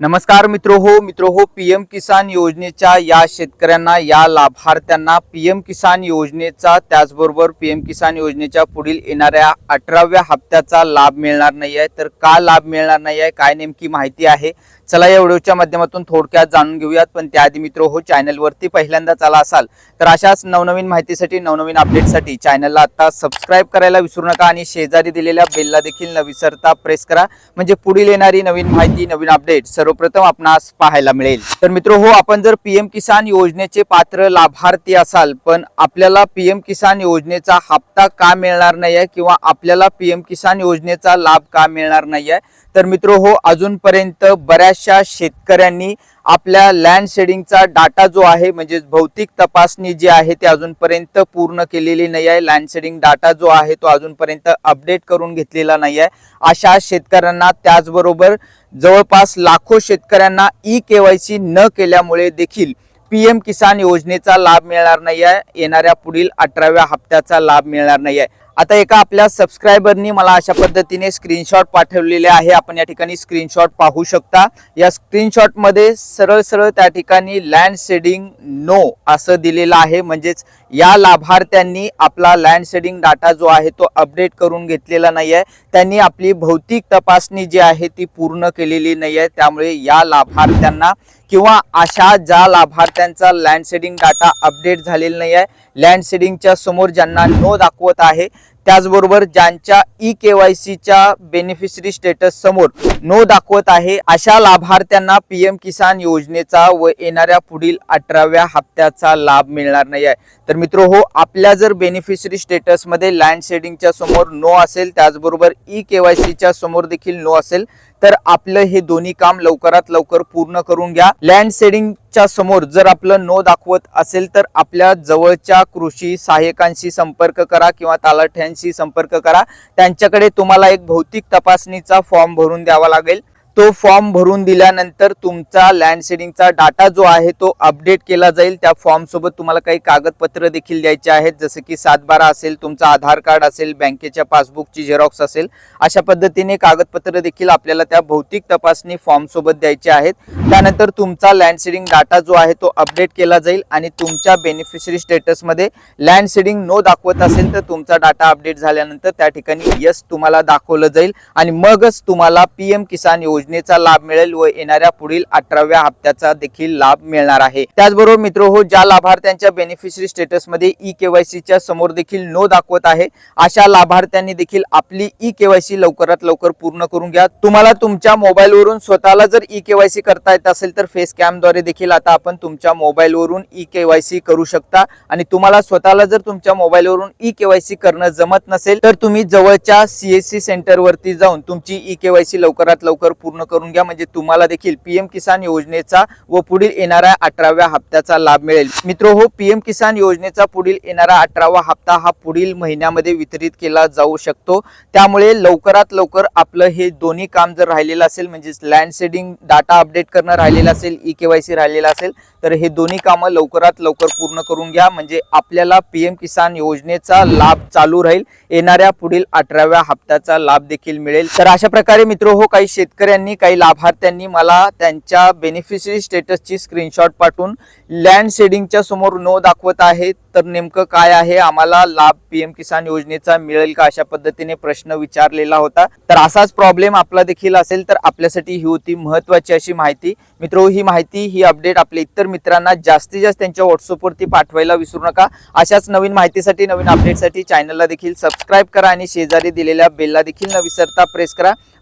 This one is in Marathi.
नमस्कार मित्र हो मित्र हो पी एम किसान योजनेच्या या शेतकऱ्यांना या लाभार्थ्यांना पी एम किसान योजनेचा त्याचबरोबर पी एम किसान योजनेच्या पुढील येणाऱ्या अठराव्या हप्त्याचा लाभ मिळणार नाही आहे तर का लाभ मिळणार नाही आहे काय नेमकी माहिती आहे? चला या व्हिडिओच्या माध्यमातून थोडक्यात जाणून घेऊयात. पण त्याआधी मित्र हो चॅनलवरती पहिल्यांदाच आला असाल तर अशाच नवनवीन माहितीसाठी नवनवीन अपडेटसाठी चॅनलला आता सबस्क्राईब करायला विसरू नका आणि शेजारी दिलेल्या बेलला देखील न विसरता प्रेस करा. म्हणजे पुढील येणारी नवीन माहिती नवीन अपडेट सर्वप्रथम आपणास पाहायला मिळेल. तर मित्र हो आपण जर पीएम किसान योजनेचे पात्र लाभार्थी असाल पण आपल्याला पीएम किसान योजनेचा हप्ता का मिळणार नाही आहे किंवा आपल्याला पीएम किसान योजनेचा लाभ का मिळणार नाही आहे तर मित्र हो अजूनपर्यंत बऱ्याच बऱ्याचशा शेतकऱ्यांनी आपल्या लँड शेडिंगचा डाटा जो आहे म्हणजे भौतिक तपासणी जी आहे ती अजूनपर्यंत पूर्ण केलेली नाही आहे. लँड शेडिंग डाटा जो आहे तो अजूनपर्यंत अपडेट करून घेतलेला नाही आहे. अशा शेतकऱ्यांना त्याचबरोबर जवळपास लाखो शेतकऱ्यांना ई केवायसी न केल्यामुळे देखील पीएम किसान योजनेचा लाभ मिळणार नाही आहे. येणाऱ्या पुढील अठराव्या हप्त्याचा लाभ मिळणार नाही आहे. आता एका आपल्या सबस्क्रायबरनी मला अशा पद्धतीने स्क्रीनशॉट पाठवलेले आहे. आपण या ठिकाणी स्क्रीनशॉट पाहू शकता. या स्क्रीनशॉटमध्ये सरळ सरळ त्या ठिकाणी लँड शेडिंग नो असं दिलेलं आहे. म्हणजेच या लाभार्थ्यांनी आपला लँड शेडिंग डाटा जो आहे तो अपडेट करून घेतलेला नाही आहे त्यांनी आपली भौतिक तपासणी जी आहे ती पूर्ण केलेली नाही आहे त्यामुळे या लाभार्थ्यांना किंवा अशा ज्या लाभार्थ्यांचा लँड शेडिंग डाटा अपडेट झालेला नाही आहे लँड शेडिंगच्या समोर ज्यांना नो दाखवत आहे त्याचबरोबर ज्यांच्या ई के वाय सीच्या बेनिफिशरी स्टेटस समोर नो दाखवत आहे अशा लाभार्थ्यांना पीएम किसान योजनेचा व येणाऱ्या पुढील अठराव्या हप्त्याचा लाभ मिळणार नाही आहे. तर मित्र हो आपल्या जर बेनिफिशरी स्टेटसमध्ये लँड शेडिंगच्या समोर नो असेल त्याचबरोबर ई के वाय सीच्या समोर देखील नो असेल तर आपलं हे दोन्ही काम लवकरात लवकर पूर्ण करून घ्या. लँड च्या समोर जर आपलं नो दाखवत असेल तर आपल्या जवळच्या कृषी सहाय्यकांशी संपर्क करा किंवा तालाठ्यांशी संपर्क करा. त्यांच्याकडे तुम्हाला एक भौतिक तपासणीचा फॉर्म भरून द्यावा लागेल. तो फॉर्म भरून दिल्यानंतर तुमचा लँड सेडिंगचा डाटा जो आहे तो अपडेट केला जाईल. त्या फॉर्मसोबत तुम्हाला काही कागदपत्र देखील द्यायचे आहेत. जसे की सातबारा असेल तुमचा आधार कार्ड असेल बँकेच्या पासबुकची झेरॉक्स असेल. अशा पद्धतीने कागदपत्र देखील आपल्याला त्या भौतिक तपासणी फॉर्मसोबत द्यायचे आहेत. त्यानंतर तुमचा लँड सेडिंग डाटा जो आहे तो अपडेट केला जाईल आणि तुमच्या बेनिफिशरी स्टेटसमध्ये लँड सेडिंग नो दाखवत असेल तर तुमचा डाटा अपडेट झाल्यानंतर त्या ठिकाणी यस तुम्हाला दाखवलं जाईल. आणि मगच तुम्हाला पीएम किसान योजनेचा लाभ मिळेल व येणाऱ्या पुढील अठराव्या हप्त्याचा देखील लाभ मिळणार आहे. त्याचबरोबर मित्र हो ज्या लाभार्थ्यांच्या बेनिफिशरी स्टेटसमध्ये ई केवायसीच्या समोर देखील नो दाखवत आहे अशा लाभार्थ्यांनी देखील आपली ई केवायसी लवकरात लवकर पूर्ण करून घ्या. तुम्हाला तुमच्या मोबाईलवरून स्वतःला जर ई केवायसी करता येत असेल तर फेस कॅमद्वारे देखील आता आपण तुमच्या मोबाईलवरून ई केवायसी करू शकता. आणि तुम्हाला स्वतःला जर तुमच्या मोबाईलवरून ई केवायसी करणं जमत नसेल तर तुम्ही जवळच्या सीएससी सेंटर वरती जाऊन तुमची ई केवायसी लवकरात लवकर पूर्ण करून घ्या. म्हणजे तुम्हाला देखील पीएम किसान योजनेचा व पुढील येणाऱ्या अठराव्या हप्त्याचा लाभ मिळेल. मित्र हो पीएम किसान योजनेचा पुढील येणारा अठरावा हप्ता हा पुढील महिन्यामध्ये वितरित केला जाऊ शकतो. त्यामुळे लवकरात लवकर आपलं हे दोन्ही काम जर राहिलेलं असेल म्हणजेच लँड सेडिंग डाटा अपडेट करणं राहिलेलं असेल ई केवायसी राहिलेलं असेल तर हे दोन्ही कामं लवकरात लवकर पूर्ण करून घ्या. म्हणजे आपल्याला पीएम किसान योजनेचा लाभ चालू राहील. येणाऱ्या पुढील अठराव्या हप्त्याचा लाभ देखील मिळेल. तर अशा प्रकारे मित्र हो काही शेतकऱ्यांनी काही लाभार्थ्यांनी मला त्यांच्या बेनिफिशरी स्टेटसची स्क्रीनशॉट पाठवून लँड शेडिंगच्या समोर नो दाखवत आहे. तर नेमकं काय आहे? आम्हाला लाभ पी एम किसान योजनेचा मिळेल का? अशा पद्धतीने प्रश्न विचारलेला होता. तर असाच प्रॉब्लेम आपला देखील असेल तर आपल्यासाठी ही होती महत्वाची अशी माहिती. मित्रो ही माहिती ही अपडेट आपल्या इतर मित्रांना जास्तीत जास्त त्यांच्या व्हॉट्सअपवरती पाठवायला विसरू नका. अशाच नवीन माहितीसाठी नवीन अपडेटसाठी चॅनलला देखील सबस्क्राईब करा आणि शेजारी दिलेल्या बेलला देखील न विसरता प्रेस करा.